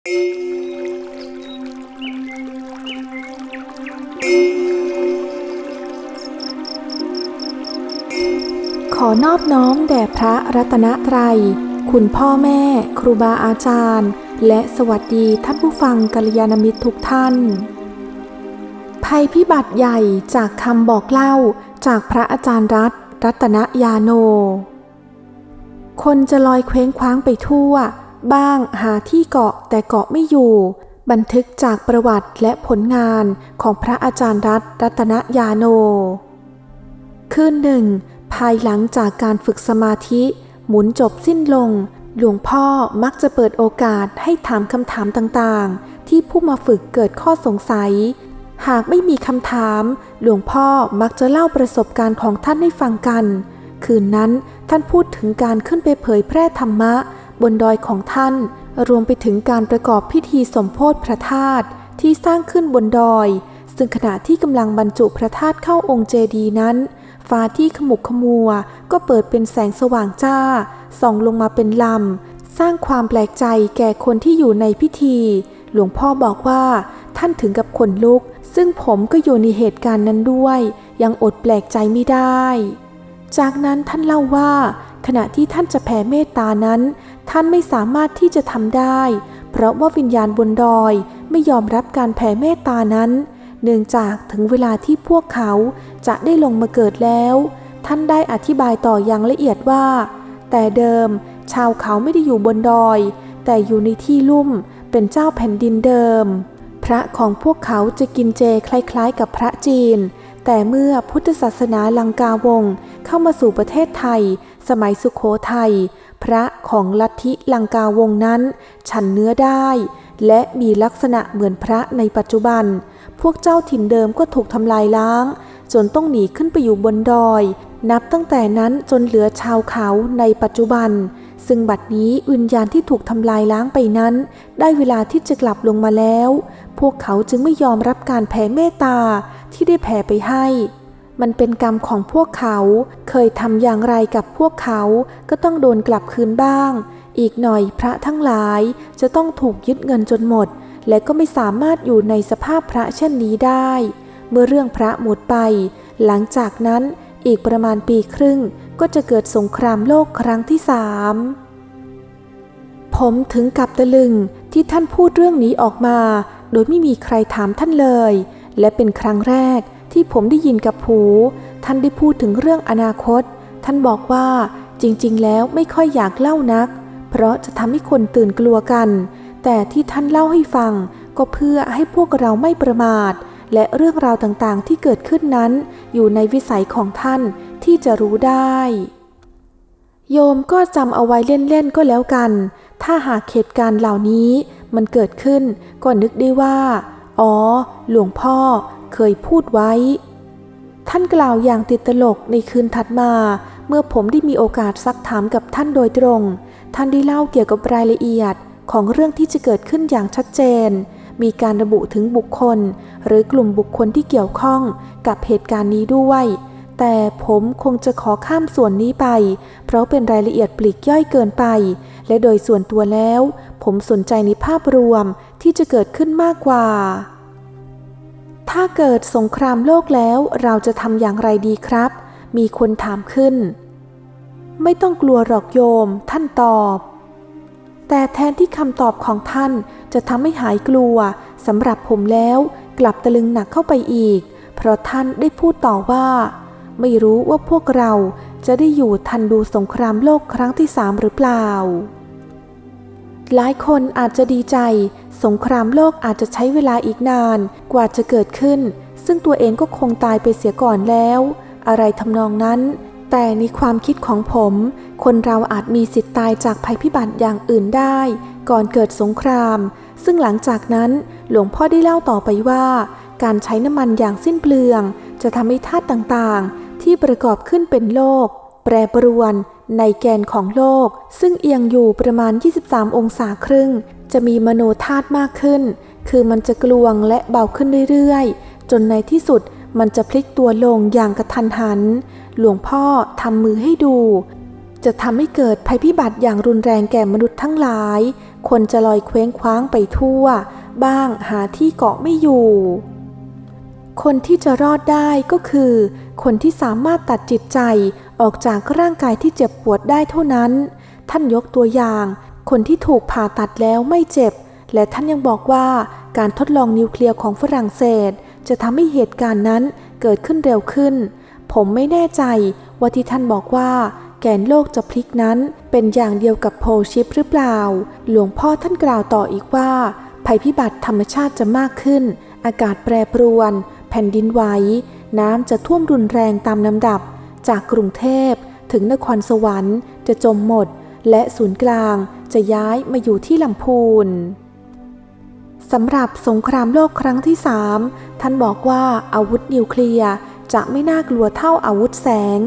ขอนอบน้อมแด่พระรัตนตรัย คุณพ่อแม่ ครูบาอาจารย์ และสวัสดีท่านผู้ฟังกัลยาณมิตรทุกท่าน ภัยพิบัติใหญ่จากคำบอกเล่าจากพระอาจารย์รัตน์รัตนยาโน คนจะลอยเคว้งคว้างไปทั่ว บ้างหาที่เกาะแต่เกาะไม่อยู่ บันทึกจากประวัติและผลงานของพระอาจารย์รัตน์รัตนยาโน คืนหนึ่ง ภายหลังจากการฝึกสมาธิหมุนจบสิ้นลง หลวงพ่อมักจะเปิดโอกาสให้ถามคำถามต่างๆ ที่ผู้มาฝึกเกิดข้อสงสัย หากไม่มีคำถาม หลวงพ่อมักจะเล่าประสบการณ์ของท่านให้ฟังกัน คืนนั้นท่านพูดถึงการขึ้นไปเผยแพร่ธรรมะ บนดอยของท่าน รวมไปถึงการประกอบพิธีสมโพธิพระธาตุที่สร้างขึ้นบนดอย ซึ่งขณะที่กำลังบรรจุพระธาตุเข้าองค์เจดีย์นั้น ฟ้าที่ขมุกขมัว ก็เปิดเป็นแสงสว่างจ้า ส่องลงมาเป็นลำ สร้างความแปลกใจแก่คนที่อยู่ในพิธี หลวงพ่อบอกว่าท่านถึงกับขนลุก ซึ่งผมก็อยู่ในเหตุการณ์นั้นด้วย ยังอดแปลกใจไม่ได้ จากนั้นท่านเล่าว่า ขณะที่ท่านจะแผ่เมตตานั้น ท่านไม่สามารถที่จะทำได้ เพราะว่าวิญญาณบนดอยไม่ยอมรับการแผ่เมตตานั้น เนื่องจากถึงเวลาที่พวกเขาจะได้ลงมาเกิดแล้ว ท่านได้อธิบายต่ออย่างละเอียดว่า แต่เดิม ชาวเขาไม่ได้อยู่บนดอย แต่อยู่ในที่ลุ่มเป็นเจ้าแผ่นดินเดิม พระของพวกเขาจะกินเจคล้ายๆ กับพระจีน แต่เมื่อพุทธศาสนาลังกาวงเข้ามาสู่ประเทศไทย สมัยสุขโขทัย พระของลัทธิลังกาวงนั้น ฉันเนื้อได้ และมีลักษณะเหมือนพระในปัจจุบัน พวกเจ้าถิ่นเดิมก็ถูกทำลายล้าง จนต้องหนีขึ้นไปอยู่บนดอย นับตั้งแต่นั้นจนเหลือชาวเขาในปัจจุบัน ซึ่งบัดนี้วิญญาณที่ถูกทำลายล้างไปนั้น ได้เวลาที่จะกลับลงมาแล้ว พวกเขาจึงไม่ยอมรับการแผ่เมตตาที่ได้แผ่ไปให้ มันเป็นกรรมของพวกเขา เคยทำอย่างไรกับพวกเขา ก็ต้องโดนกลับคืนบ้าง อีกหน่อยพระทั้งหลายจะต้องถูกยึดเงินจนหมด และก็ไม่สามารถอยู่ในสภาพพระเช่นนี้ได้ เมื่อเรื่องพระหมดไป หลังจากนั้นอีกประมาณปีครึ่งก็จะเกิดสงครามโลกครั้งที่สามผมถึงกับตะลึงที่ท่านพูดเรื่องนี้ออกมา โดยไม่มีใครถามท่านเลย และเป็นครั้งแรก ที่ผมได้ยินกับหูท่านได้พูดถึงเรื่องอนาคต ท่านบอกว่าจริงๆ แล้วไม่ค่อยอยากเล่านัก เพราะจะทำให้คนตื่นกลัวกัน แต่ที่ท่านเล่าให้ฟัง ก็เพื่อให้พวกเราไม่ประมาท และเรื่องราวต่างๆ ที่เกิดขึ้นนั้น อยู่ในวิสัยของท่านที่จะรู้ได้ โยมก็จำเอาไว้เล่นๆ ก็แล้วกัน ถ้าหากเหตุการณ์เหล่านี้มันเกิดขึ้นก็นึกได้ว่า อ๋อ หลวงพ่อเคยพูดไว้ ท่านกล่าวอย่างติดตลกในคืนถัดมา เมื่อผมได้มีโอกาสซักถามกับท่านโดยตรง ท่านได้เล่าเกี่ยวกับรายละเอียดของเรื่องที่จะเกิดขึ้นอย่างชัดเจน มีการระบุถึงบุคคล หรือกลุ่มบุคคลที่เกี่ยวข้องกับเหตุการณ์นี้ด้วย แต่ผมคงจะขอข้ามส่วนนี้ไป เพราะเป็นรายละเอียดปลีกย่อยเกินไป และโดยส่วนตัวแล้ว ผมสนใจในภาพรวม ที่จะเกิดขึ้นมากกว่า ถ้าเกิดสงครามโลกแล้วเราจะทำอย่างไรดีครับ มีคนถามขึ้น ไม่ต้องกลัวหรอกโยม ท่านตอบ แต่แทนที่คำตอบของท่านจะทำให้หายกลัวสำหรับผมแล้ว กลับตะลึงหนักเข้าไปอีก เพราะท่านได้พูดต่อว่า ไม่รู้ว่าพวกเราจะได้อยู่ทันดูสงครามโลกครั้งที่สามหรือเปล่า หลายคนอาจจะดีใจ สงครามโลกอาจจะใช้เวลาอีกนานกว่าจะเกิดขึ้น ซึ่งตัวเองก็คงตายไปเสียก่อนแล้ว อะไรทำนองนั้น แต่ในความคิดของผม คนเราอาจมีสิทธิ์ตายจากภัยพิบัติอย่างอื่นได้ ก่อนเกิดสงคราม ซึ่งหลังจากนั้นหลวงพ่อได้เล่าต่อไปว่า การใช้น้ำมันอย่างสิ้นเปลือง จะทำให้ธาตุต่างๆ ที่ประกอบขึ้นเป็นโลก แปรปรวน ในแกนของโลกซึ่งเอียงอยู่ประมาณ 23 องศาครึ่ง จะมีมโนธาตุมากขึ้น คือมันจะกลวงและเบาขึ้นเรื่อยๆ จนในที่สุดมันจะพลิกตัวลงอย่างกระทันหัน หลวงพ่อทำมือให้ดู จะทำให้เกิดภัยพิบัติอย่างรุนแรงแก่มนุษย์ทั้งหลาย คนจะลอยเคว้งคว้างไปทั่ว บ้างหาที่เกาะไม่อยู่ คนที่จะรอดได้ก็คือ คนที่สามารถตัดจิตใจ ออกจากร่างกายที่เจ็บปวดได้เท่านั้น ท่านยกตัวอย่าง คนที่ถูกผ่าตัดแล้วไม่เจ็บ และท่านยังบอกว่าการทดลองนิวเคลียร์ของฝรั่งเศส จะทำให้เหตุการณ์นั้นเกิดขึ้นเร็วขึ้น ผมไม่แน่ใจว่าที่ท่านบอกว่าแกนโลกจะพลิกนั้นเป็นอย่างเดียวกับโพชิปหรือเปล่า หลวงพ่อท่านกล่าวต่ออีกว่า ภัยพิบัติธรรมชาติจะมากขึ้น อากาศแปรปรวน แผ่นดินไหว น้ำจะท่วมรุนแรงตามลำดับ จากกรุงเทพถึงนครสวรรค์จะจมหมด และศูนย์กลางจะย้ายมาอยู่ที่ลำพูนสำหรับสงครามโลกครั้งที่สามท่านบอกว่าอาวุธนิวเคลียร์จะไม่น่ากลัวเท่าอาวุธแสง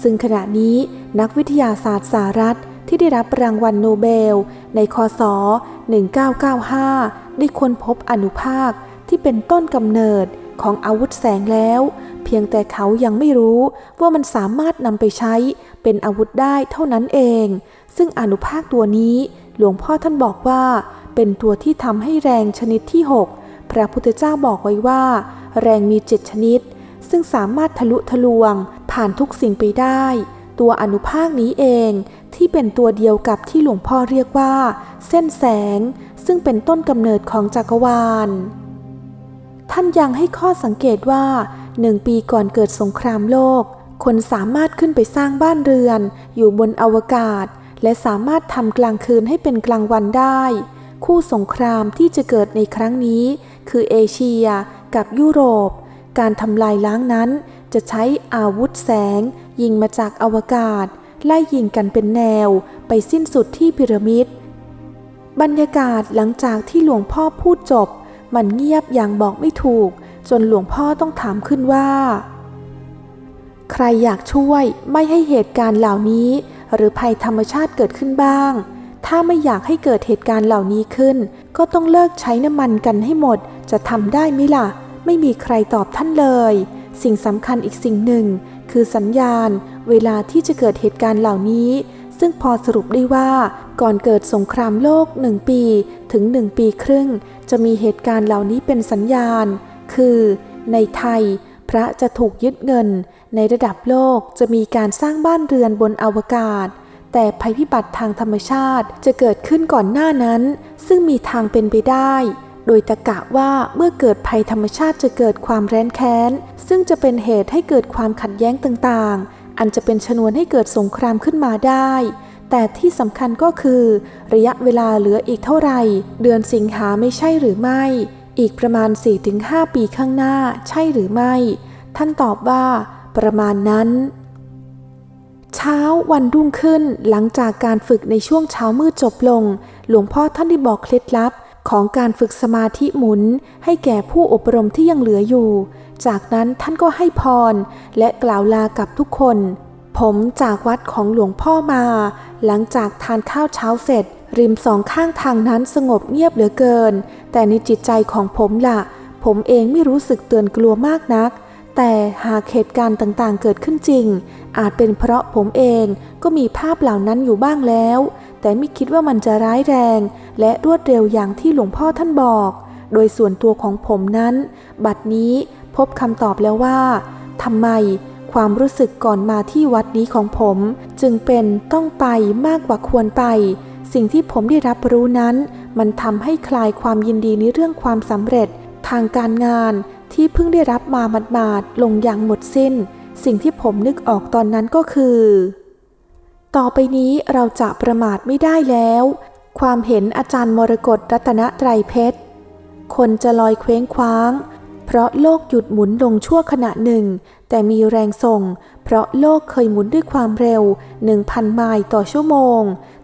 ซึ่งขณะนี้นักวิทยาศาสตร์สหรัฐที่ได้รับรางวัลโนเบล ในคศ 1995 ได้ค้นพบอนุภาคที่เป็นต้นกำเนิดของอาวุธแสงแล้ว พียงแต่เขายังไม่รู้ว่ามันสามารถนำไปใช้เป็นอาวุธได้เท่านั้นเอง ซึ่งอนุภาคตัวนี้หลวงพ่อท่านบอกว่า เป็นตัวที่ทำให้แรงชนิดที่ 6 พระพุทธเจ้าบอกไว้ว่า แรงมีเจ็ดชนิด ซึ่งสามารถทะลุทะลวง ผ่านทุกสิ่งไปได้ ตัวอนุภาคนี้เองที่เป็นตัวเดียวกับที่หลวงพ่อเรียกว่า เส้นแสง ซึ่งเป็นต้นกำเนิดของจักรวาลท่านยังให้ข้อสังเกตว่า หนึ่งปีก่อนเกิดสงครามโลก คนสามารถขึ้นไปสร้างบ้านเรือน อยู่บนอวกาศ และสามารถทำกลางคืนให้เป็นกลางวันได้ คู่สงครามที่จะเกิดในครั้งนี้ คือเอเชียกับยุโรป การทำลายล้างนั้น จะใช้อาวุธแสง ยิงมาจากอวกาศ ไล่ยิงกันเป็นแนว ไปสิ้นสุดที่พีระมิดบรรยากาศหลังจากที่หลวงพ่อพูดจบ มันเงียบอย่างบอกไม่ถูก จนหลวงพ่อต้องถามขึ้นว่า ใครอยากช่วยไม่ให้เหตุการณ์เหล่านี้ หรือภัยธรรมชาติเกิดขึ้นบ้าง ถ้าไม่อยากให้เกิดเหตุการณ์เหล่านี้ขึ้น ก็ต้องเลิกใช้น้ำมันกันให้หมด จะทำได้ไหมล่ะ ไม่มีใครตอบท่านเลย สิ่งสำคัญอีกสิ่งหนึ่ง คือสัญญาณ เวลาที่จะเกิดเหตุการณ์เหล่านี้ ซึ่งพอสรุปได้ว่าก่อนเกิดสงครามโลกหนึ่งปีถึงหนึ่งปีครึ่ง จะมีเหตุการณ์เหล่านี้เป็นสัญญาณ คือในไทยพระจะถูกยึดเงิน ในระดับโลกจะมีการสร้างบ้านเรือนบนอวกาศ แต่ภัยพิบัติทางธรรมชาติจะเกิดขึ้นก่อนหน้านั้น ซึ่งมีทางเป็นไปได้ โดยตะกะว่าเมื่อเกิดภัยธรรมชาติจะเกิดความแร้นแค้น ซึ่งจะเป็นเหตุให้เกิดความขัดแย้งต่างๆ อันจะเป็นชนวนให้เกิดสงครามขึ้นมาได้ แต่ที่สำคัญก็คือ ระยะเวลาเหลืออีกเท่าไหร่ เดือนสิงหาไม่ใช่หรือไม่ อีกประมาณ 4-5 ปีข้างหน้าใช่หรือไม่ ท่านตอบว่า ประมาณนั้น เช้าวันรุ่งขึ้นหลังจากการฝึกในช่วงเช้ามืดจบลง หลวงพ่อท่านได้บอกเคล็ดลับของการฝึกสมาธิหมุน ให้แก่ผู้อบรมที่ยังเหลืออยู่ จากนั้นท่านก็ให้พร และกล่าวลากับทุกคน ผมจากวัดของหลวงพ่อมา หลังจากทานข้าวเช้าเสร็จ ริมสองข้างทางนั้นสงบเงียบเหลือเกิน แต่ในจิตใจของผมล่ะ ผมเองไม่รู้สึกเตือนกลัวมากนัก แต่หากเหตุการณ์ต่างๆ เกิดขึ้นจริง อาจเป็นเพราะผมเองก็มีภาพเหล่านั้นอยู่บ้างแล้ว แต่ไม่คิดว่ามันจะร้ายแรง และรวดเร็วอย่างที่หลวงพ่อท่านบอก โดยส่วนตัวของผมนั้น บัดนี้พบคำตอบแล้วว่าทำไมความรู้สึกก่อนมาที่วัดนี้ของผม จึงเป็นต้องไปมากกว่าควรไป สิ่งที่ผมได้รับรู้นั้น มันทำให้คลายความยินดีในเรื่องความสำเร็จ ทางการงานที่เพิ่งได้รับมาหมาดๆลงอย่างหมดสิ้น สิ่งที่ผมนึกออกตอนนั้นก็คือ ต่อไปนี้เราจะประมาทไม่ได้แล้ว ความเห็นอาจารย์มรกตรัตนไตรเพชร คนจะลอยเคว้งคว้าง เพราะโลกหยุดหมุนลงชั่วขณะหนึ่ง แต่มีแรงส่ง เพราะโลกเคยหมุนด้วยความเร็ว 1,000 ไมล์ต่อชั่วโมง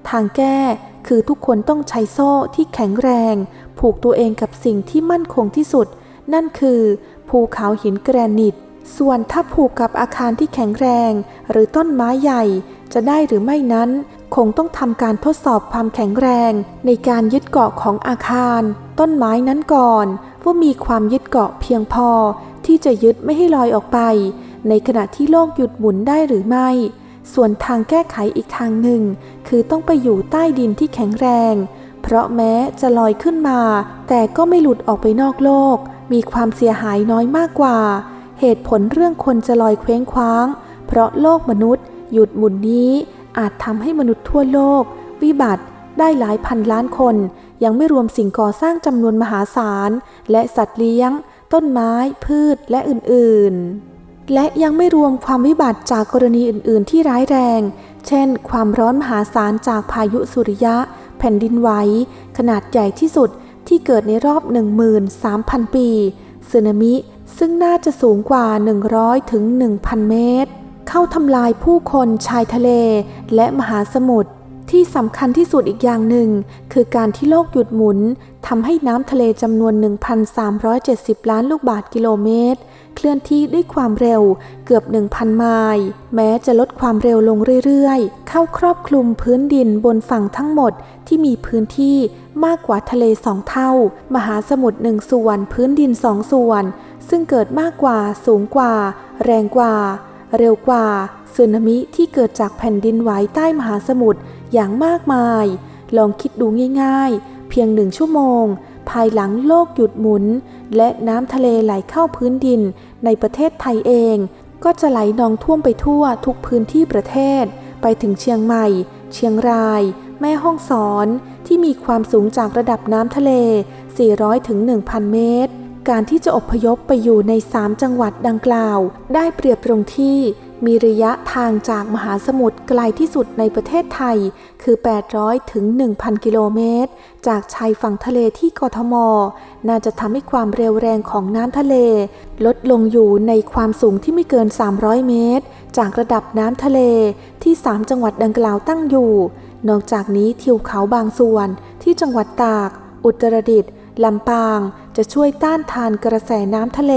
ทางแก้คือทุกคนต้องใช้โซ่ที่แข็งแรง ผูกตัวเองกับสิ่งที่มั่นคงที่สุด นั่นคือ ภูเขาหินแกรนิต ส่วนถ้าผูกกับอาคารที่แข็งแรง หรือต้นไม้ใหญ่ จะได้หรือไม่นั้น คงต้องทำการทดสอบความแข็งแรง ในการยึดเกาะของอาคาร ต้นไม้นั้นก่อนว่ามีความยึดเกาะเพียงพอ ที่จะยึดไม่ให้ลอยออกไป ในขณะที่โลกหยุดหมุนได้หรือไม่ ส่วนทางแก้ไขอีกทางหนึ่ง คือต้องไปอยู่ใต้ดินที่แข็งแรง เพราะแม้จะลอยขึ้นมา แต่ก็ไม่หลุดออกไปนอกโลก มีความเสียหายน้อยมากกว่า เหตุผลเรื่องคนจะลอยเคว้งคว้าง เพราะโลกมนุษย์ หยุดหมุนนี้อาจทำให้มนุษย์ทั่วโลก วิบัติได้หลายพันล้านคน ยังไม่รวมสิ่งก่อสร้างจำนวนมหาศาล และสัตว์เลี้ยง ต้นไม้ พืช และอื่น ๆ และยังไม่รวมความวิบัติจากกรณีอื่น ๆ ที่ร้ายแรง เช่น ความร้อนมหาศาลจากพายุสุริยะ แผ่นดินไหวขนาดใหญ่ที่สุดที่เกิดในรอบ 13,000 ปีสึนามิ ซึ่งน่าจะสูงกว่า 100 ถึง 1,000 เมตร เข้าทำลายผู้คนชายทะเลและมหาสมุทร ที่สำคัญที่สุดอีกอย่างหนึ่ง คือการที่โลกหยุดหมุนทำให้น้ำทะเลจำนวน 1,370 ล้านลูกบาศก์กิโลเมตร เคลื่อนที่ด้วยความเร็วเกือบ 1,000 ไมล์แม้จะลดความเร็วลงเรื่อยๆ เข้าครอบคลุมพื้นดินบนฝั่งทั้งหมดที่มีพื้นที่มากกว่าทะเลสองเท่า มหาสมุทรหนึ่งส่วน พื้นดินสองส่วน ซึ่งเกิดมากกว่าสูงกว่า แรงกว่า เร็วกว่าสึนามิที่เกิดจากแผ่นดินไหวใต้มหาสมุทรอย่างมากมาย ลองคิดดูง่ายๆ เพียงหนึ่งชั่วโมง ภายหลังโลกหยุดหมุน และน้ำทะเลไหลเข้าพื้นดินในประเทศไทยเอง ก็จะไหลนองท่วมไปทั่วทุกพื้นที่ประเทศ ไปถึงเชียงใหม่ เชียงราย แม่ฮ่องสอนที่มีความสูงจากระดับน้ำทะเล 400ถึง1,000 เมตร การที่จะอพยพไปอยู่ใน 3 จังหวัดดังกล่าว ได้เปรียบตรงที่มีระยะทางจากมหาสมุทรไกลที่สุดในประเทศไทย คือ 800 ถึง 1,000 กิโลเมตร จากชายฝั่งทะเลที่กทม น่าจะทำให้ความเร็วแรงของน้ำทะเล ลดลงอยู่ในความสูงที่ไม่เกิน 300 เมตร จากระดับน้ำทะเลที่ 3 จังหวัดดังกล่าวตั้งอยู่ นอกจากนี้ทิวเขาบางส่วนที่จังหวัดตาก อุตรดิตถ์ ลำปางจะช่วยต้านทานกระแสน้ำทะเล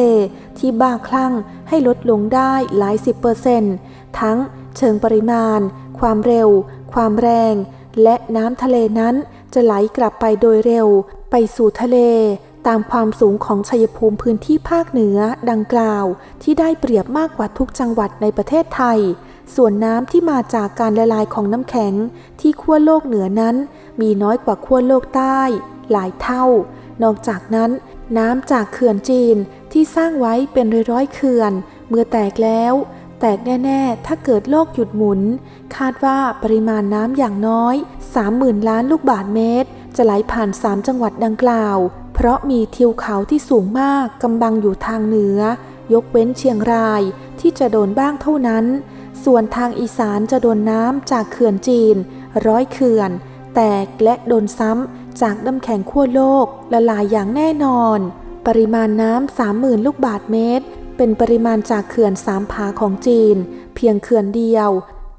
ที่บ้าคลั่งให้ลดลงได้หลายสิบเปอร์เซนต์ทั้งเชิงปริมาณ ความเร็ว ความแรง และน้ำทะเลนั้นจะไหลกลับไปโดยเร็ว ไปสู่ทะเล ตามความสูงของชัยภูมิพื้นที่ภาคเหนือดังกล่าว ที่ได้เปรียบมากกว่าทุกจังหวัดในประเทศไทย ส่วนน้ำที่มาจากการละลายของน้ำแข็งที่ขั้วโลกเหนือนั้น มีน้อยกว่าขั้วโลกใต้ หลายเท่า นอกจากนั้น น้ำจากเขื่อนจีนที่สร้างไว้เป็นร้อยๆเขื่อน เมื่อแตกแล้ว แตกแน่ ๆ ถ้าเกิดโลกหยุดหมุน คาดว่าปริมาณน้ำอย่างน้อย 30,000 ล้านลูกบาศก์เมตร จะไหลผ่าน 3 จังหวัดดังกล่าว เพราะมีทิวเขาที่สูงมากกำบังอยู่ทางเหนือ ยกเว้นเชียงรายที่จะโดนบ้างเท่านั้น ส่วนทางอีสานจะโดนน้ำจากเขื่อนจีน ร้อยเขื่อน แตกและโดนซ้ำ จากน้ำแข็งขั้วโลกละลายอย่างแน่นอน ปริมาณน้ำ30,000ลูกบาศก์เมตร เป็นปริมาณจากเขื่อนสามผาของจีน เพียงเขื่อนเดียว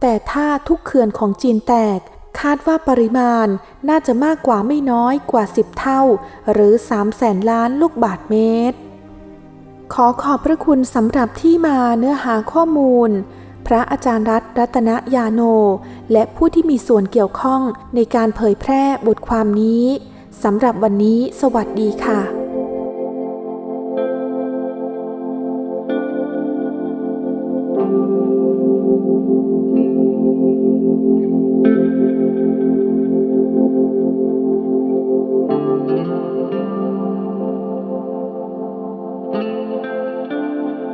แต่ถ้าทุกเขื่อนของจีนแตก คาดว่าปริมาณน่าจะมากกว่าไม่น้อยกว่า 10 เท่า หรือ3แสนล้านลูกบาศก์เมตร ขอขอบพระคุณสำหรับที่มาเนื้อหาข้อมูล ระอาจารย์รัตน์รัตนยาโน และผู้ที่มีส่วนเกี่ยวข้องในการเผยแพร่บทความนี้สำหรับวันนี้สวัสดีค่ะ